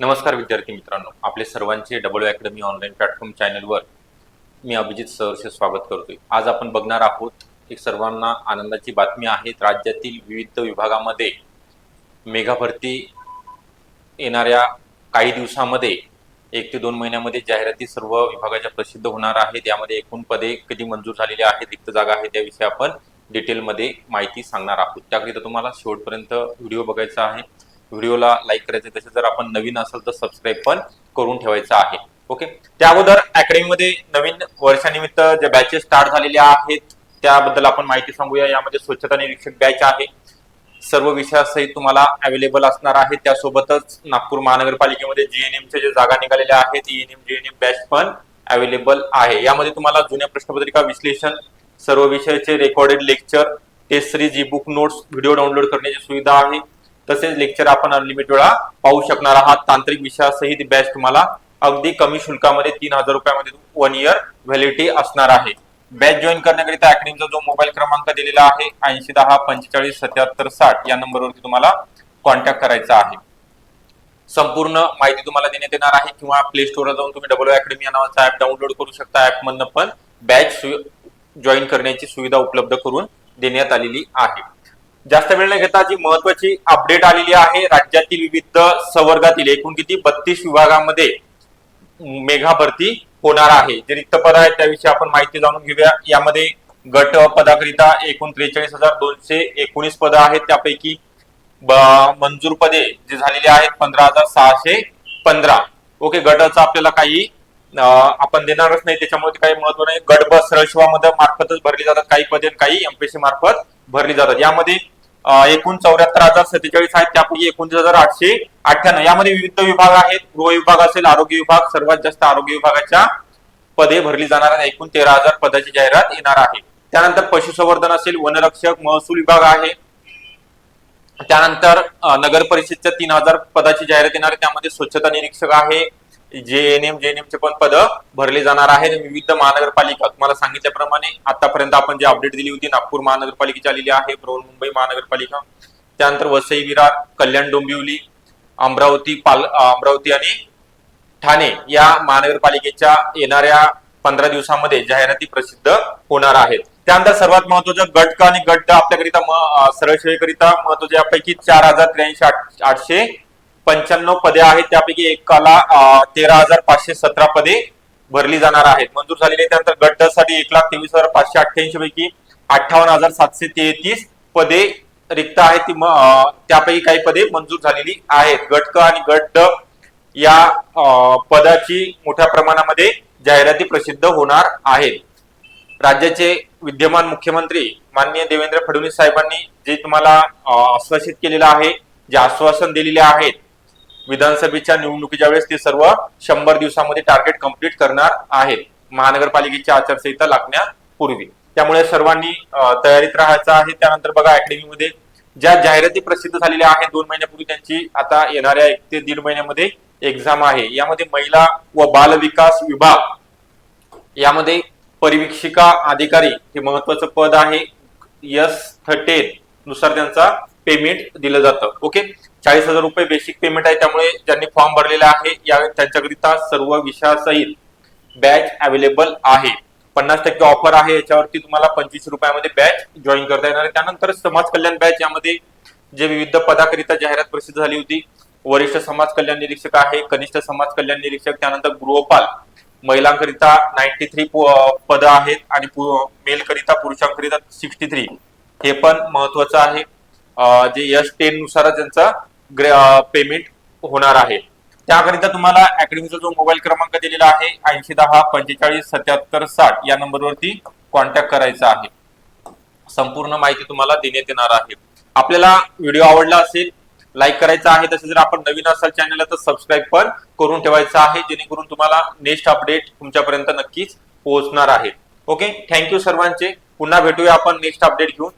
नमस्कार विद्यार्थी मित्रांनो. आपले सर्वांचे डबल अकॅडमी ऑनलाईन प्लॅटफॉर्म चॅनलवर मी अभिजित सहर्ष स्वागत करतोय. आज आपण बघणार आहोत एक सर्वांना आनंदाची बातमी आहे. राज्यातील विविध विभागामध्ये मेघाभरती येणाऱ्या काही दिवसामध्ये एक ते दोन महिन्यामध्ये जाहिराती सर्व विभागाच्या प्रसिद्ध होणार आहेत. यामध्ये एकूण पदे कधी मंजूर झालेली आहेत रिक्त जागा आहे त्याविषयी आपण डिटेलमध्ये माहिती सांगणार आहोत. त्याकरिता तुम्हाला शेवटपर्यंत व्हिडिओ बघायचा आहे. व्हिडिओला लाईक करायचं तसेच जर आपण नवीन असेल तर सबस्क्राईब पण करून ठेवायचं आहे. ओके त्या अगोदर अकॅडमीमध्ये नवीन वर्षानिमित्त ज्या बॅचेस स्टार्ट झालेल्या आहेत त्याबद्दल आपण माहिती सांगूया. यामध्ये स्वच्छता निरीक्षक बॅच आहे. सर्व विषयासहित तुम्हाला अवेलेबल असणार आहे. त्यासोबतच नागपूर महानगरपालिकेमध्ये जीएनएमच्या जे जागा निघालेल्या आहेत ईएनएम जीएनएम बॅच पण अवेलेबल आहे. यामध्ये तुम्हाला जुन्या प्रश्नपत्रिका विश्लेषण सर्व विषयाचे recorded lecture test series e book notes video download करण्याची सुविधा आहे. तसेच लेक्चर आपण अनलिमिटेड वेळा पाहू शकणार आहात. तांत्रिक विषयासहित बॅच तुम्हाला अगदी कमी शुल्कामध्ये तीन हजार रुपयामध्ये वन इयर व्हॅलिडिटी असणार आहे. बॅच जॉईन करण्याकरिता अकॅडमीचा जो मोबाईल क्रमांक दिलेला आहे ऐंशी दहा पंचेचाळीस सत्याहत्तर साठ या नंबरवरती तुम्हाला कॉन्टॅक्ट करायचा आहे. संपूर्ण माहिती तुम्हाला देण्यात येणार आहे किंवा प्ले स्टोरला जाऊन तुम्ही डबल अकॅडमी या नावाचा ऍप डाउनलोड करू शकता. ऍप मधनं पण बॅच जॉईन करण्याची सुविधा उपलब्ध करून देण्यात आलेली आहे. जास्त वेळ न घेता जी महत्वाची अपडेट आलेली आहे राज्यातील विविध संवर्गातील एकूण किती? बत्तीस विभागामध्ये मेघा भरती होणार आहे. जे रिक्त पद आहेत त्याविषयी आपण माहिती जाणून घेऊया. यामध्ये गट पदाकरिता एकूण त्रेचाळीस हजार दोनशे एकोणीस पदं आहेत. त्यापैकी मंजूर पदे जे झालेली आहेत पंधरा हजार सहाशे पंधरा. ओके गटाचा आपल्याला काही आपण देणारच नाही. त्याच्यामुळे ते काही महत्त्व नाही. गट बस सरळ मार्फतच भरली जातात. काही पदे काही एमपीसी मार्फत भरली जातात. यामध्ये एकूण चौऱ्याहत्तर हजार सत्तेचाळीस आहेत. त्यापैकी एकोणतीस हजार आठशे अठ्ठ्याण्णव. यामध्ये विविध विभाग आहेत. गृह विभाग असेल आरोग्य विभाग सर्वात जास्त आरोग्य विभागाच्या पदे भरली जाणार आहेत. एकूण तेरा हजार पदाची जाहिरात येणार आहे. त्यानंतर पशुसंवर्धन असेल वनरक्षक महसूल विभाग आहे. त्यानंतर नगर परिषदच्या तीन हजार पदाची जाहिरात येणार आहे. त्यामध्ये स्वच्छता निरीक्षक आहे. जे जेएनएमचे जे चे पण पद भरले जाणार आहेत. विविध महानगरपालिका तुम्हाला सांगितल्याप्रमाणे आतापर्यंत आपण जे अपडेट दिली होती नागपूर महानगरपालिकेची आलेली आहे बृहन्मुंबई महानगरपालिका. त्यानंतर वसई विरार कल्याण डोंबिवली अमरावती पाल अमरावती आणि ठाणे या महानगरपालिकेच्या येणाऱ्या पंधरा दिवसामध्ये जाहिराती प्रसिद्ध होणार आहेत. त्यानंतर सर्वात महत्वाचं गट आणि गट आपल्याकरिता सरळ सेवेकरिता महत्त्वाचे यापैकी चार हजार त्र्याऐंशी आठ- आठशे पंच्याण्णव पदे आहेत त्यापैकी एकाला तेरा हजार पाचशे सतरा पदे भरली जाणार आहेत. मंजूर झालेली आहे. त्यानंतर गटसाठी एक लाख तेवीस हजार पाचशे अठ्ठ्याऐंशी पैकी अठ्ठावन्न हजार सातशे तेहतीस पदे रिक्त आहेत. ती त्यापैकी काही पदे मंजूर झालेली आहेत. गट क आणि गट ड या पदाची मोठ्या प्रमाणामध्ये जाहिराती प्रसिद्ध होणार आहेत. राज्याचे विद्यमान मुख्यमंत्री माननीय देवेंद्र फडणवीस साहेबांनी जे तुम्हाला आश्वासित केलेलं आहे जे आश्वासन दिलेले आहेत विधानसभेच्या निवडणुकीच्या वेळेस ते सर्व शंभर दिवसामध्ये टार्गेट कंप्लीट करणार आहेत. महानगरपालिकेची आचारसंहिता लागण्यापूर्वी. त्यामुळे सर्वांनी तयारीत राहायचं आहे. त्यानंतर बघा अकॅडमीमध्ये ज्या जाहिराती प्रसिद्ध झालेल्या आहेत दोन महिन्यापूर्वी त्यांची आता येणाऱ्या एक ते दीड महिन्यामध्ये एक्झाम आहे. यामध्ये महिला व बाल विकास विभाग यामध्ये परिवीक्षिका अधिकारी हे महत्वाचं पद आहे. यस थर्टेन नुसार त्यांचा पेमेंट दिलं जातं. ओके चाळीस हजार रुपये बेसिक पेमेंट आहे. त्यामुळे ज्यांनी फॉर्म भरलेला आहे या त्यांच्याकरिता सर्व विषयासहित बॅच अवेलेबल आहे. पन्नास टक्के ऑफर आहे. याच्यावरती तुम्हाला पंचवीस रुपयामध्ये बॅच जॉईन करता येणार आहे. त्यानंतर समाज कल्याण बॅच यामध्ये जे विविध पदाकरिता जाहिरात प्रसिद्ध झाली होती. वरिष्ठ समाज कल्याण निरीक्षक आहे कनिष्ठ समाज कल्याण निरीक्षक त्यानंतर गृहपाल. महिलांकरिता नाईन्टी थ्री पद आहेत आणि मेलकरिता पुरुषांकरिता सिक्स्टी थ्री हे पण महत्वाचं आहे. जे यश टेन नुसार त्यांचा पेमेंट होणार आहे. त्याकरिता तुम्हाला अकॅडमीचा जो मोबाईल क्रमांक दिलेला आहे ऐंशी दहा पंचेचाळीस सत्याहत्तर साठ या नंबरवरती कॉन्टॅक्ट करायचा आहे. संपूर्ण माहिती तुम्हाला देण्यात येणार आहे. आपल्याला व्हिडिओ आवडला असेल लाईक करायचा आहे तसेच जर आपण नवीन असाल चॅनलला तर सबस्क्राईब पण करून ठेवायचं आहे जेणेकरून तुम्हाला नेक्स्ट अपडेट तुमच्यापर्यंत नक्कीच पोहोचणार आहे. ओके थँक्यू सर्वांचे. पुन्हा भेटूया आपण नेक्स्ट अपडेट घेऊन.